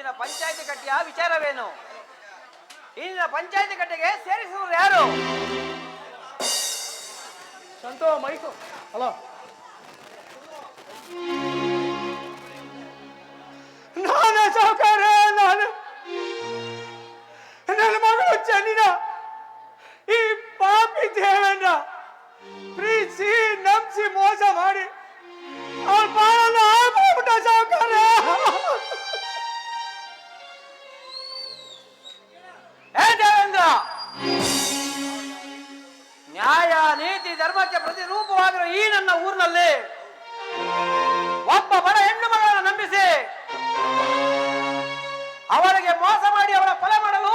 ಇಂದಿನ ಪಂಚಾಯತಿ ಕಟ್ಟೆಯ ವಿಚಾರವೇನು? ಇಂದಿನ ಪಂಚಾಯತಿ ಕಟ್ಟೆಗೆ ಸೇರಿಸುವರು ಯಾರು? ಸಂತೋ ಮೈಕು. ಹಲೋ ನಾನು ಸಾವುಕಾರ ಧರ್ಮಕ್ಕೆ ಪ್ರತಿರೂಪವಾಗಿರುವ ಈ ನನ್ನ ಊರಿನಲ್ಲಿ ಒಬ್ಬ ಬಡ ಹೆಣ್ಣು ಮಗಳನ್ನು ನಂಬಿಸಿ ಅವರಿಗೆ ಮೋಸ ಮಾಡಿ ಅವರ ಕೊಲೆ ಮಾಡಲು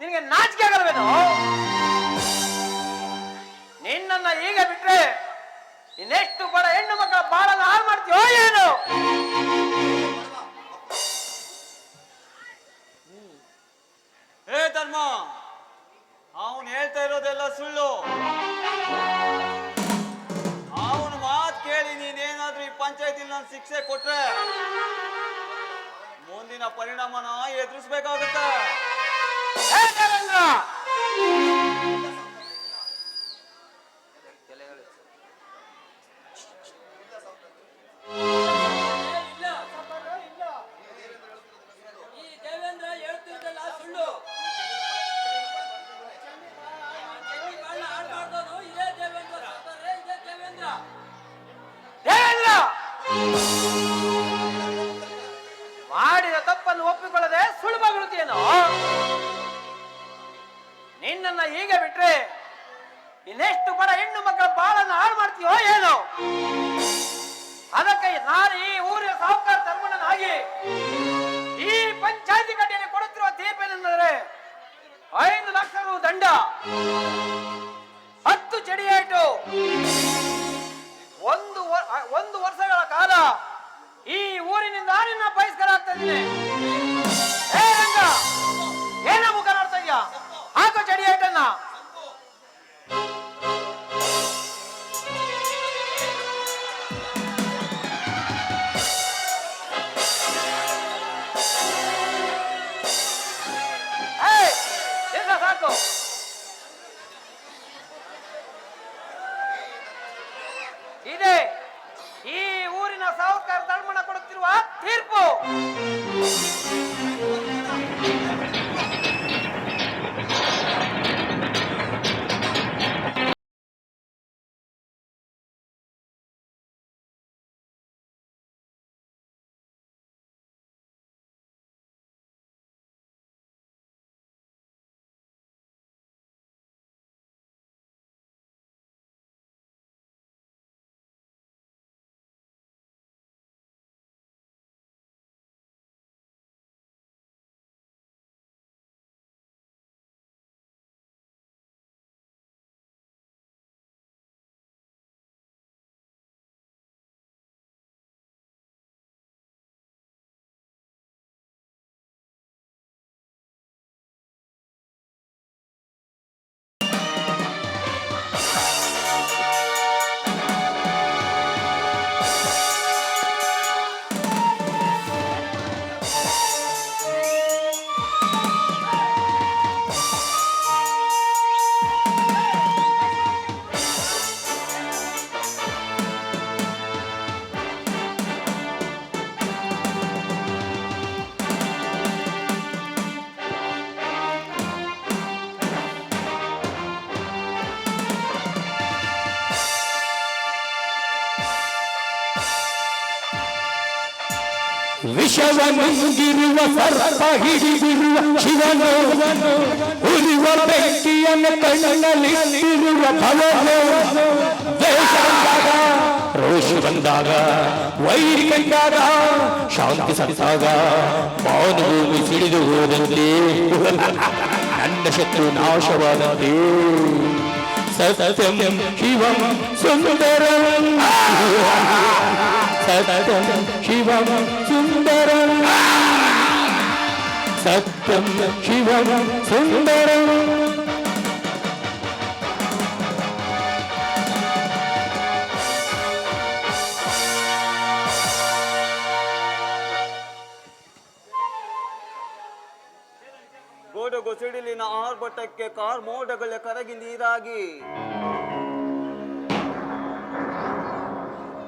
ನಿನಗೆ ನಾಚಿಕೆ ಆಗಲ್ವೇನು? ನಿನ್ನನ್ನ ಈಗ ಬಿಟ್ರೆ ಇನ್ನೆಷ್ಟು ಬಡ ಹೆಣ್ಣು ಮಕ್ಕಳ ಬಾಳನ್ನು ಹಾಳು ಮಾಡ್ತೀಯೋ ಏನು? ಹೇ ಧರ್ಮ ಅವನು ಹೇಳ್ತಾ ಇರೋದೆಲ್ಲ ಸುಳ್ಳು. ಅವನ ಮಾತು ಕೇಳಿ ನೀನೇನಾದ್ರೂ ಈ ಪಂಚಾಯತಿಲಿ ನಾನು ಶಿಕ್ಷೆ ಕೊಟ್ರೆ ಮುಂದಿನ ಪರಿಣಾಮನ ಎದುರಿಸ್ಬೇಕಾಗುತ್ತೆ. ಈ ಪಂಚಾಯತಿ ಕಟ್ಟೆಯಲ್ಲಿ ಕೊಡುತ್ತಿರುವ ತೀರ್ಪೇನೆಂದರೆ ಐದು ಲಕ್ಷ ರು ದಂಡ. ಹತ್ತು ಚಡಿಯಾಯಿತು. ಒಂದು ಒಂದು ವರ್ಷಗಳ ಕಾಲ ಈ ಊರಿನಿಂದ ನಿನ್ನ ಬಹಿಷ್ಕರಾಗ್ತಾ ಇದ್ದೀನಿ. ಕೊಡುತ್ತಿರುವ ತೀರ್ಪು ವಿಷವನುಂಗಿರುವ ಸರ್ಪ ಹಿಡಿದಿರುವ ಶಿವನು. ಉರಿವ ಬೆಂಕಿಯನ್ನು ಕಣ್ಣಲ್ಲಿರುವ ದ್ವೇಷ ಬಂದಾಗ, ರೋಷ ಬಂದಾಗ, ವೈರಿ ಕಂಡಾಗ, ಶಾಂತಿ ಸತ್ತಾಗ ಮಾನಭೂಮಿ ಸಿಡಿದು ಹೋದಂತೆ. ನನ್ನ ಶತ್ರು ನಾಶವಾದಂತೆ. சத்தம் சிவம் சுந்தரம். சத்தம் சிவம் சுந்தரம். சத்தம் சிவம் சுந்தரம். ಆರ್ಭಟಕ್ಕೆ ಕಾರ್ ಮೋಡಗಳ ಕರಗಿ ನೀರಾಗಿ.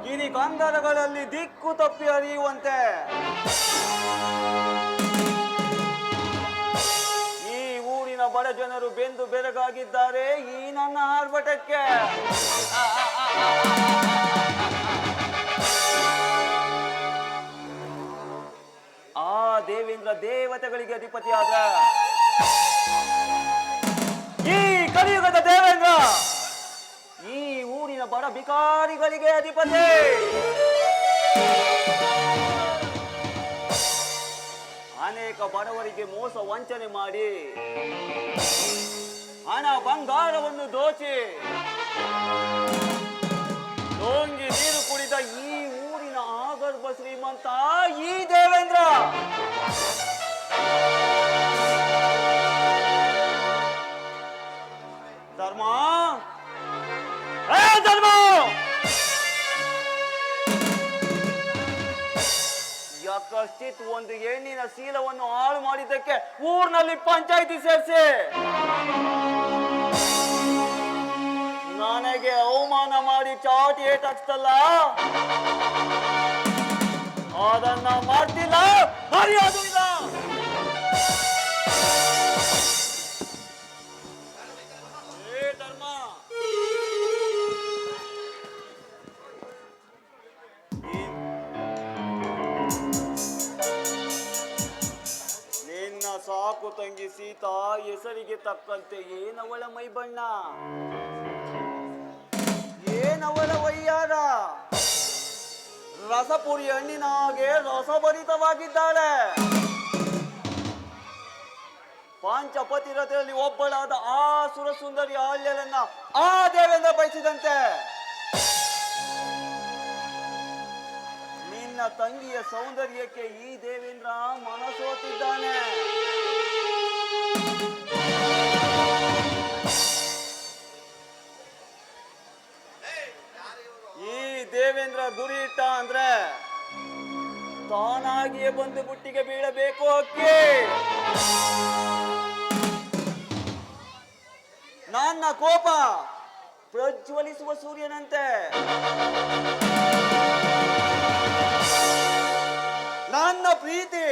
ಗಿರಿ ಕಂದರಗಳಲ್ಲಿ ದಿಕ್ಕು ತಪ್ಪಿ ಹರಿಯುವಂತೆ ಈ ಊರಿನ ಬಡ ಜನರು ಬೆಂದು ಬೆರಗಾಗಿದ್ದಾರೆ ಈ ನನ್ನ ಆರ್ಭಟಕ್ಕೆ. ಆ ದೇವೇಂದ್ರ ದೇವತೆಗಳಿಗೆ ಅಧಿಪತಿಯಾದ ಬಡ ಬಿಕಾರಿಗಳಿಗೆ ಅಧಿಪತಿ! ಅನೇಕ ಬಡವರಿಗೆ ಮೋಸ ವಂಚನೆ ಮಾಡಿ ಹಣ ಬಂಗಾರವನ್ನು ದೋಚಿ ದೋಂಗಿ ನೀರು ಕುಡಿದ ಈ ಊರಿನ ಆಗರ್ಭ ಶ್ರೀಮಂತ ಈ ದೇವೇಂದ್ರ! ಧರ್ಮ ಏ ಯಾಕಷ್ಟಿತ್ ಒಂದು ಹೆಣ್ಣಿನ ಶೀಲವನ್ನು ಹಾಳು ಮಾಡಿದ್ದಕ್ಕೆ ಊರಿನಲ್ಲಿ ಪಂಚಾಯಿತಿ ಸೇರಿಸಿ? ನನಗೆ ಅವಮಾನ ಮಾಡಿ ಚಾಟ್ ಏಟ್ ಹಚ್ತಲ್ಲ ಅದನ್ನ ಮಾಡ್ತಿಲ್ಲ, ಮರ್ಯಾದು ಹೆಸರಿಗೆ ತಕ್ಕಂತೆ ಏನವಳ ಮೈ ಬಣ್ಣ ಏನವಳ ವೈಯಾರ? ರಸಪುರಿ ಹಣ್ಣಿನ ಹಾಗೆ ರಸಭರಿತವಾಗಿದ್ದಾಳೆ. ಪಾಂಚಪತಿರತೆಯಲ್ಲಿ ಒಬ್ಬಳಾದ ಆ ಸುರಸುಂದರಿ ಆಳ್ಯಲನ್ನ ಆ ದೇವೇಂದ್ರ ಬಯಸಿದಂತೆ. ನಿನ್ನ ತಂಗಿಯ ಸೌಂದರ್ಯಕ್ಕೆ ಈ ದೇವೇಂದ್ರ ಮನಸೋತಿದ್ದಾನೆ. ಗುರಿ ಇಟ್ಟ ಅಂದ್ರೆ ತಾನಾಗಿಯೇ ಬಂದು ಬುಟ್ಟಿಗೆ ಬೀಳಬೇಕು ಅಕ್ಕಿ. ನನ್ನ ಕೋಪ ಪ್ರಜ್ವಲಿಸುವ ಸೂರ್ಯನಂತೆ. ನನ್ನ ಪ್ರೀತಿ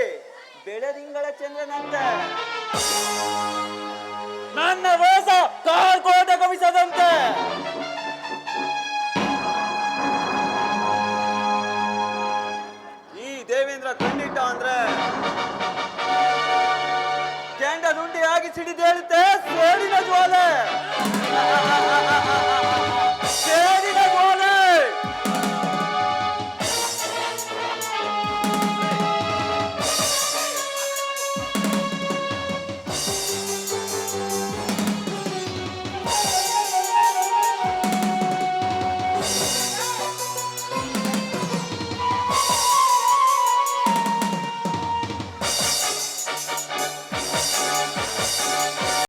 ಬೆಳದಿಂಗಳ ಚಂದ್ರನಂತೆ. ನನ್ನ ರೋಸ ಕಾರ್ಕೋಟ ಕವಿಸದಂತೆ. ಇದ್ ಹೇಳ್ತೆ ಸೋಡಿನ ಜ್ವಾಲೆ